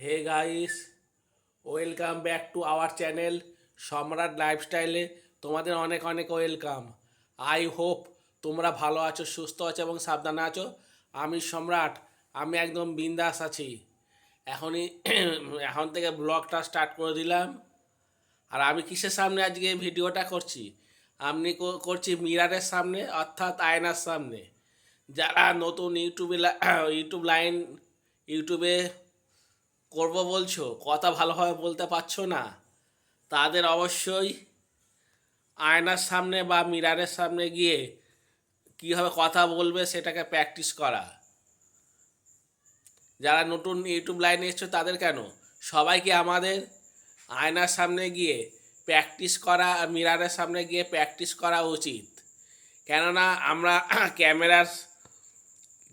Hey guys, welcome back to our channel Samrat লাইফস্টাইলে। তোমাদের অনেক অনেক ওয়েলকাম। আই হোপ তোমরা ভালো আছো, সুস্থ আছো এবং সাবধানে আছো। আমি সম্রাট, আমি একদম বিন্দাস আছি। এখনই, এখন থেকে ব্লগটা স্টার্ট করে দিলাম। আর আমি কিসের সামনে আজকে ভিডিওটা করছি? আমি করছি মিরারের সামনে, অর্থাৎ আয়নার সামনে। যারা নতুন ইউটিউবে ইউটিউব লাইন, ইউটিউবে করব বলছো? কথা ভালোভাবে বলতে পারছ না? তাদের অবশ্যই আয়নার সামনে বা মিরারের সামনে গিয়ে কীভাবে কথা বলবে সেটাকে প্র্যাকটিস করা। যারা নতুন ইউটিউব লাইনে এসছো তাদের কেন? সবাইকে আমাদের আয়নার সামনে গিয়ে প্র্যাকটিস করা মিরারের সামনে গিয়ে প্র্যাকটিস করা উচিত। কেননা আমরা ক্যামেরার,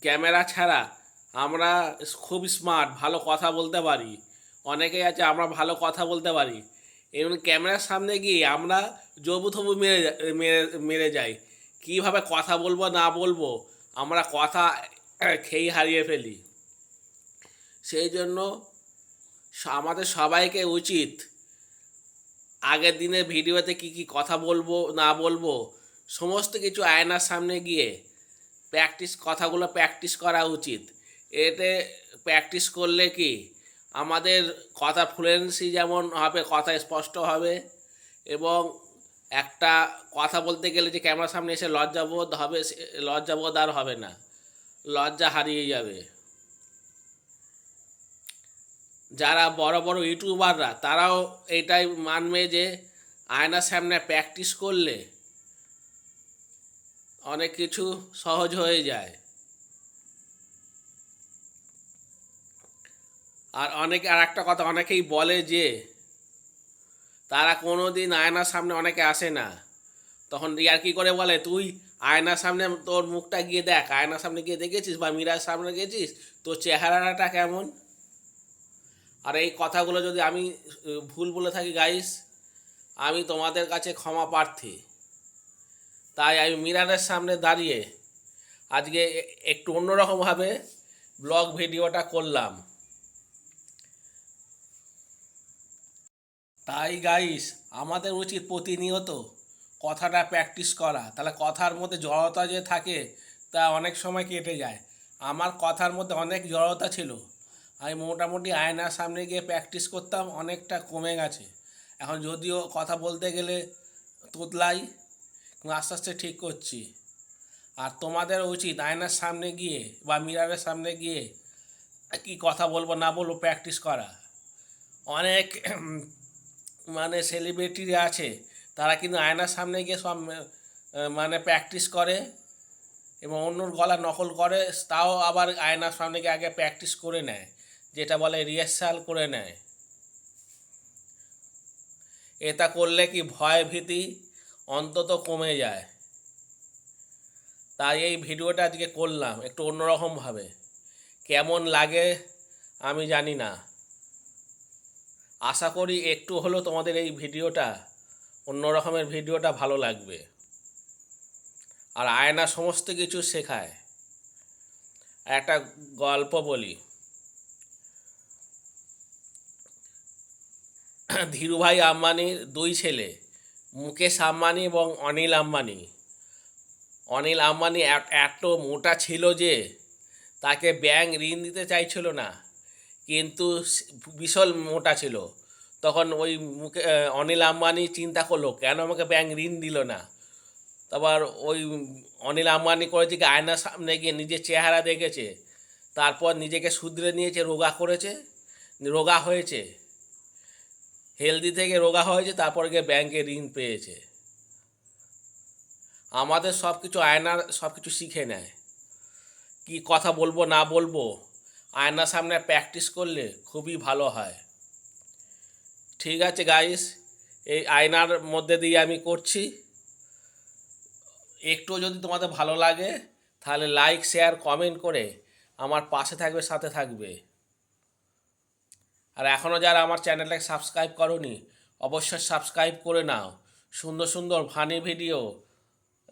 ক্যামেরা ছাড়া আমরা খুব স্মার্ট ভালো কথা বলতে পারি। অনেকেই আছে, আমরা ভালো কথা বলতে পারি। এবং ক্যামেরার সামনে গিয়ে আমরা জবু থবু মেরে মেরে মেরে যাই। কীভাবে কথা বলব, না বলব, আমরা কথা খেই হারিয়ে ফেলি। সেই জন্য আমাদের সবাইকে উচিত আগের দিনে ভিডিওতে কি কি কথা বলব, না বলব, সমস্ত কিছু আয়নার সামনে গিয়ে প্র্যাকটিস কথাগুলো প্র্যাকটিস করা উচিত। এতে প্র্যাকটিস করলে কি? আমাদের কথা ফ্লুয়েন্সি যেমন হবে, কথা স্পষ্ট হবে এবং একটা কথা বলতে গেলে যে ক্যামেরার সামনে এসে লজ্জাবোধ হবে লজ্জাবোধ আর হবে না। লজ্জা হারিয়ে যাবে। যারা বড় বড় ইউটিউবাররা তারাও এটাই মানবে যে আয়নার সামনে প্র্যাকটিস করলে অনেক কিছু সহজ হয়ে যায়। আর অনেকে, আর একটা কথা, অনেকেই বলে যে, তারা কোনো দিন আয়নার সামনে অনেকে আসে না। তখন রিয়ার কি করে বলে, তুই আয়নার সামনে তোর মুখটা গিয়ে দেখ, আয়নার সামনে গিয়ে দেখেছিস বা মিরার সামনে গেছিস, তোর চেহারাটা কেমন? আর এই কথাগুলো যদি আমি, ভুল বলে থাকি গাইস আমি তোমাদের কাছে ক্ষমা প্রার্থী। তাই আমি মিরারের সামনে দাঁড়িয়ে আজকে একটু অন্যরকমভাবে ব্লগ ভিডিওটা করলাম। তাই গাইস আমাদের উচিত প্রতিনিয়ত কথাটা প্র্যাকটিস করা। তাহলে কথার মধ্যে জড়তা যে থাকে, তা অনেক সময় কেটে যায়। আমার কথার মধ্যে অনেক জড়তা ছিল। আমি মোটামুটি আয়নার সামনে গিয়ে প্র্যাকটিস করতাম, অনেকটা কমে গেছে। এখন যদিও কথা বলতে গেলে তোতলাই আস্তে আস্তে ঠিক করছি। আর তোমাদের উচিত আয়নার সামনে গিয়ে বা মিরারের সামনে গিয়ে কি কথা বলব না বলব প্র্যাকটিস করা। অনেক মানে সেলিব্রিটিরা আছে, তারা কিন্তু আয়নার সামনে গিয়ে সব মানে প্র্যাকটিস করে এবং অন্যর গলা নকল করে, তাও আবার আয়নার সামনে গিয়ে আগে প্র্যাকটিস করে নেয়, যেটা বলে রিহার্সাল করে নেয়। এটা করলে কি ভয় ভীতি অন্তত কমে যায়। তাই এই ভিডিওটা আজকে করলাম, একটু অন্যরকমভাবে। কেমন লাগে আমি জানি না। আশা করি একটু হলেও তোমাদের এই ভিডিওটা, অন্য রকমের ভিডিওটা ভালো লাগবে। আর আয়না সমস্ত কিছু শেখায়। একটা গল্প বলি। ধীরুভাই আম্বানির দুই ছেলে, মুকেশ আম্বানি এবং অনিল আম্বানি। অনিল আম্বানি এত- মোটা ছিল যে, তাকে ব্যাংক ঋণ দিতে চাইছিল না। কিন্তু বিশাল মোটা ছিল। তখন ওই আহ, অনিল আম্বানি চিন্তা করল কেন আমাকে ব্যাংক ঋণ দিল না? তারপর ওই অনিল আম্বানি করেছে কি আয়নার সামনে গিয়ে নিজের চেহারা দেখেছে। তারপর নিজেকে শুধরে নিয়েছে রোগা করেছে রোগা হয়েছে। হেলদি থেকে রোগা হয়েছে তারপর গিয়ে ব্যাংকে ঋণ পেয়েছে। আমাদের সব কিছু আয়নার সব কিছু শিখে নেয়। কি কথা বলব না বলব? আয়নার সামনে প্র্যাকটিস করলে খুবই ভালো হয়। ঠিক আছে গাইস এই আয়নার মধ্যে দিয়ে আমি করছি। একটু যদি তোমাদের ভালো লাগে, তাহলে লাইক শেয়ার কমেন্ট করে আমার পাশে থাকবে, সাথে থাকবে। আর এখনও যারা আমার চ্যানেলটাকে সাবস্ক্রাইব করনি, অবশ্যই সাবস্ক্রাইব করে নাও। সুন্দর সুন্দর ফানি ভিডিও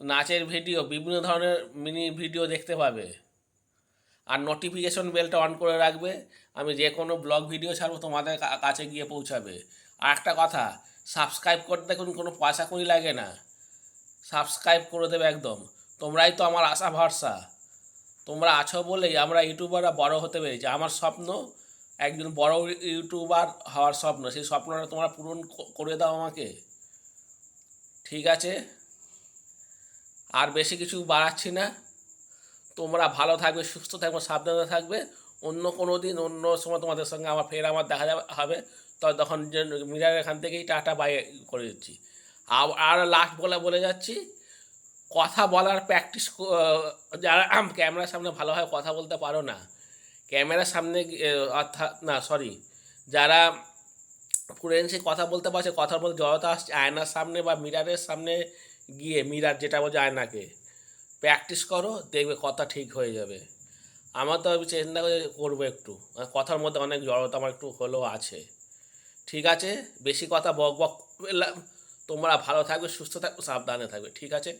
নাচের ভিডিও বিভিন্ন ধরনের মিনি ভিডিও দেখতে পাবে। আর নোটিফিকেশন বেলটা অন করে রাখবে। আমি যে কোনো ব্লগ ভিডিও ছাড়বো, তোমাদের কাছে গিয়ে পৌঁছাবে। আর একটা কথা সাবস্ক্রাইব করতে দেখুন, কোনো পয়সা করি লাগে না। সাবস্ক্রাইব করে দেবে একদম। তোমরাই তো আমার আশা ভরসা। তোমরা আছো বলেই আমরা ইউটিউবাররা বড় হতে পেরেছি। আমার স্বপ্ন, একজন বড় ইউটিউবার হওয়ার স্বপ্ন। সেই স্বপ্নটা তোমরা পূরণ করে দাও আমাকে। ঠিক আছে? আর বেশি কিছু বাড়াচ্ছি না। তোমরা ভালো থাকবে, সুস্থ থাকবে, সাবধানে থাকবে। অন্য কোনো দিন, অন্য সময় তোমাদের সঙ্গে আমার ফের আমার দেখা হবে। তো তখন যে মিরার এখান থেকেই টাটা বাই করে দিচ্ছি। আর- আর লাস্ট বলে বলে যাচ্ছি, কথা বলার প্র্যাকটিস যারা ক্যামেরার সামনে ভালোভাবে কথা বলতে পারো না, ক্যামেরার সামনে অর্থাৎ, না সরি যারা ফ্লুয়েন্সি কথা বলতে পারছে, কথার মধ্যে জড়তা আসছে, আয়নার সামনে বা মিরারের সামনে গিয়ে, মিরার যেটা বলছে আয়নাকে প্র্যাকটিস করো, দেখবে কথা ঠিক হয়ে যাবে। আমার তো আমি চিন্তা করে করব একটু। কথার মধ্যে অনেক জড়তা আমার একটু হলেও আছে। ঠিক আছে? বেশি কথা বক বক তোমরা ভালো থাকবে, সুস্থ থাকবে, সাবধানে থাকবে। ঠিক আছে?